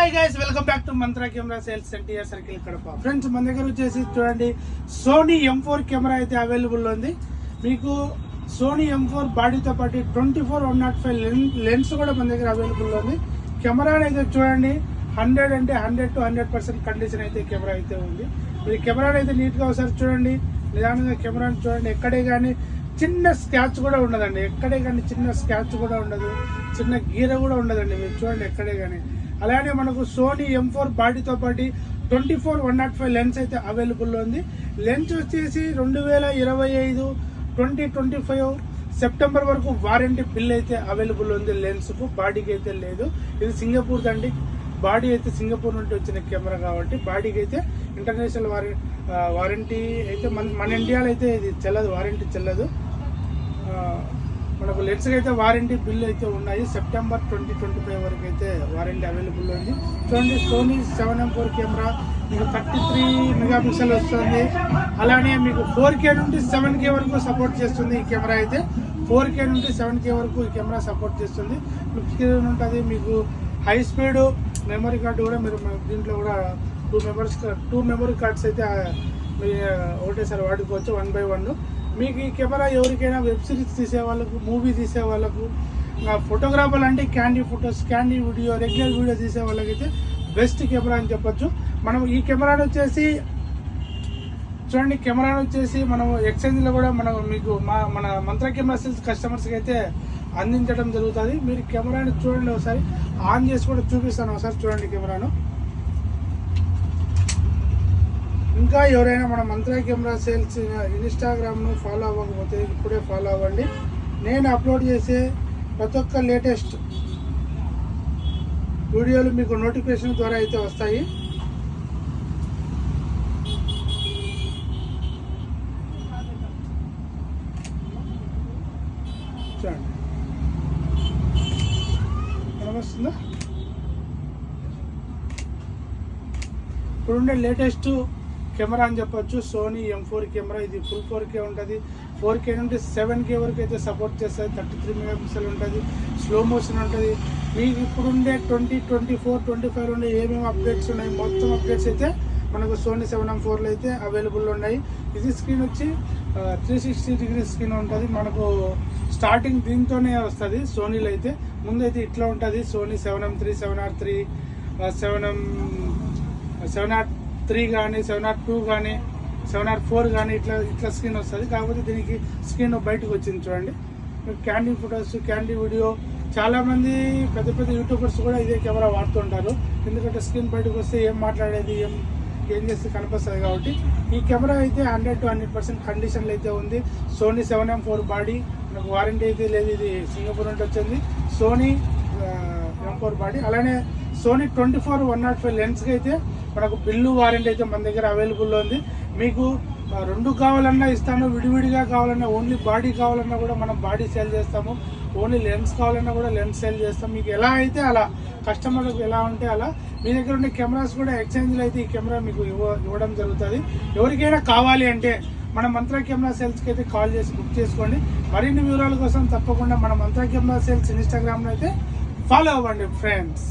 Hi guys welcome back to Mantra camera sales NTR circle Kadapa friends మన దగ్గర వచ్చేసి చూడండి సోనీ ఎం ఫోర్ కెమెరా అయితే available ఉంది. మీకు సోనీ ఎం ఫోర్ బాడీతో పాటు twenty four one nought five lens కూడా మన దగ్గర అవైలబుల్ ఉంది. కెమెరా అయితే చూడండి హండ్రెడ్ అంటే hundred to hundred percent condition అయితే కెమెరా అయితే ఉంది. మీరు కెమెరా అయితే నీట్గా ఒకసారి చూడండి నిదానంగా కెమెరాని చూడండి. ఎక్కడే కానీ చిన్న స్క్రాచ్ కూడా ఉండదండి. ఎక్కడే కానీ చిన్న స్క్రాచ్ కూడా ఉండదు. చిన్న గీర కూడా ఉండదండి. మీరు చూడండి ఎక్కడే కానీ. అలానే మనకు సోనీ ఎం ఫోర్ బాడీతో పాటు twenty four one nought five lens అయితే అవైలబుల్ ఉంది. లెన్స్ వచ్చేసి రెండు వేల ఇరవై ఐదు ట్వంటీ ట్వంటీ ఫైవ్ సెప్టెంబర్ వరకు వారంటీ బిల్ అయితే అవైలబుల్ ఉంది లెన్స్కు బాడీకి అయితే లేదు. ఇది సింగపూర్ దండి. బాడీ అయితే సింగపూర్ నుండి వచ్చిన కెమెరా కాబట్టి బాడీకి అయితే ఇంటర్నేషనల్ వారె వారంటీ అయితే మన మన ఇండియాలో అయితే ఇది చెల్లదు వారంటీ చెల్లదు. Uh, మనకు లెన్స్కి అయితే వారంటీ బిల్ అయితే ఉన్నాయి. సెప్టెంబర్ ట్వంటీ ట్వంటీ ఫైవ్ వరకు అయితే వారంటీ అవైలబుల్ ఉంది. చూడండి Sony seven M four camera మీకు థర్టీ త్రీ మెగా పిక్సెల్ వస్తుంది. అలానే మీకు ఫోర్ కే నుండి సెవెన్ కే వరకు సపోర్ట్ చేస్తుంది ఈ కెమెరా అయితే. ఫోర్ కే నుండి సెవెన్ కే వరకు ఈ కెమెరా సపోర్ట్ చేస్తుంది. ఫ్లిప్ స్క్రీన్ ఉంటుంది మీకు హై స్పీడ్ మెమరీ కార్డు కూడా మీరు దీంట్లో కూడా two memories two memory cards అయితే మీ ఒకటేసారి వాడుకోవచ్చు వన్ బై వన్ మీకు ఈ కెమెరా ఎవరికైనా వెబ్ సిరీస్ తీసే వాళ్ళకు మూవీ తీసే వాళ్ళకు ఇంకా అంటే candid photos candid video regular video తీసే వాళ్ళకైతే బెస్ట్ కెమెరా అని చెప్పొచ్చు. మనం ఈ కెమెరాను వచ్చేసి చూడండి కెమెరాను వచ్చేసి మనం ఎక్స్చేంజ్లో కూడా మనం మీకు మా మన మంత్ర కెమెరా సెల్స్ కస్టమర్స్కి అయితే అందించడం జరుగుతుంది. మీరు కెమెరాని చూడండి ఒకసారి. ఆన్ చేసి కూడా చూపిస్తాను ఒకసారి చూడండి కెమెరాను. ఇంకా ఎవరైనా మన మంత్ర కెమెరా సేల్స్ ఇన్స్టాగ్రామ్ను ఫాలో అవ్వకపోతే ఇప్పుడే ఫాలో అవ్వండి. నేను అప్లోడ్ చేసే ప్రతి ఒక్క లేటెస్ట్ వీడియోలు మీకు నోటిఫికేషన్ ద్వారా అయితే వస్తాయి. చూడండి. కనబస్తుందా ఇప్పుడుండే లేటెస్ట్ కెమెరా అని చెప్పొచ్చు. సోనీ ఎం ఫోర్ కెమెరా ఇది ఫుల్ ఫోర్ కే ఉంటుంది. ఫోర్ కే నుండి సెవెన్ కే వరకు అయితే సపోర్ట్ చేస్తుంది. థర్టీ త్రీ మెగా పిక్సెల్ ఉంటుంది. స్లో మోషన్ ఉంటుంది. మీకు ఇప్పుడుండే twenty twenty four twenty five ఉండే ఏమేమి అప్డేట్స్ ఉన్నాయి? మొత్తం అప్డేట్స్ అయితే మనకు సోనీ సెవెన్ ఎం ఫోర్లో అయితే అవైలబుల్ ఉన్నాయి. ఇది స్క్రీన్ వచ్చి త్రీ సిక్స్టీ డిగ్రీ స్క్రీన్ ఉంటుంది. మనకు స్టార్టింగ్ దీంతోనే వస్తుంది సోనీలో అయితే. ముందైతే ఇట్లా ఉంటుంది. Sony seven M three seven R three seven M seven R three కానీ సెవెన్ ఆర్ టూ కానీ సెవెన్ ఆర్ ఫోర్ కానీ ఇట్లా ఇట్లా స్క్రీన్ వస్తుంది. కాకపోతే దీనికి స్క్రీన్ బయటకు వచ్చింది చూడండి. Candid photos candid video. చాలామంది పెద్ద పెద్ద యూట్యూబర్స్ కూడా ఇదే కెమెరా వాడుతుంటారు. ఎందుకంటే స్క్రీన్ బయటకు వస్తే ఏం మాట్లాడేది ఏం ఏం చేస్తే కనిపిస్తుంది కాబట్టి. ఈ కెమెరా అయితే హండ్రెడ్ టు హండ్రెడ్ పర్సెంట్ కండిషన్లో అయితే ఉంది. Sony seven M four body. మనకు వారంటీ అయితే లేదు ఇది సింగపూర్ నుండి వచ్చింది. Sony M four body. అలానే Sony twenty four one nought five లెన్స్కి అయితే మనకు బిల్లు వారంటీ అయితే మన దగ్గర అవైలబుల్లో ఉంది. మీకు రెండు కావాలన్నా ఇస్తాను విడివిడిగా కావాలన్నా ఓన్లీ బాడీ కావాలన్నా కూడా మనం బాడీ సేల్ చేస్తాము. ఓన్లీ లెన్స్ కావాలన్నా కూడా లెన్స్ సేల్ చేస్తాం. మీకు ఎలా అయితే అలా కస్టమర్లకు ఎలా ఉంటే అలా మీ దగ్గర ఉండే కెమెరాస్ కూడా ఎక్స్చేంజ్లో అయితే ఈ కెమెరా మీకు ఇవ్వ ఇవ్వడం జరుగుతుంది. ఎవరికైనా కావాలి అంటే మన మంత్ర కెమెరా సేల్స్కి అయితే కాల్ చేసి బుక్ చేసుకోండి. మరిన్ని వివరాల కోసం తప్పకుండా మన మంత్ర కెమెరా సేల్స్ ఇన్స్టాగ్రామ్లో అయితే ఫాలో అవ్వండి ఫ్రెండ్స్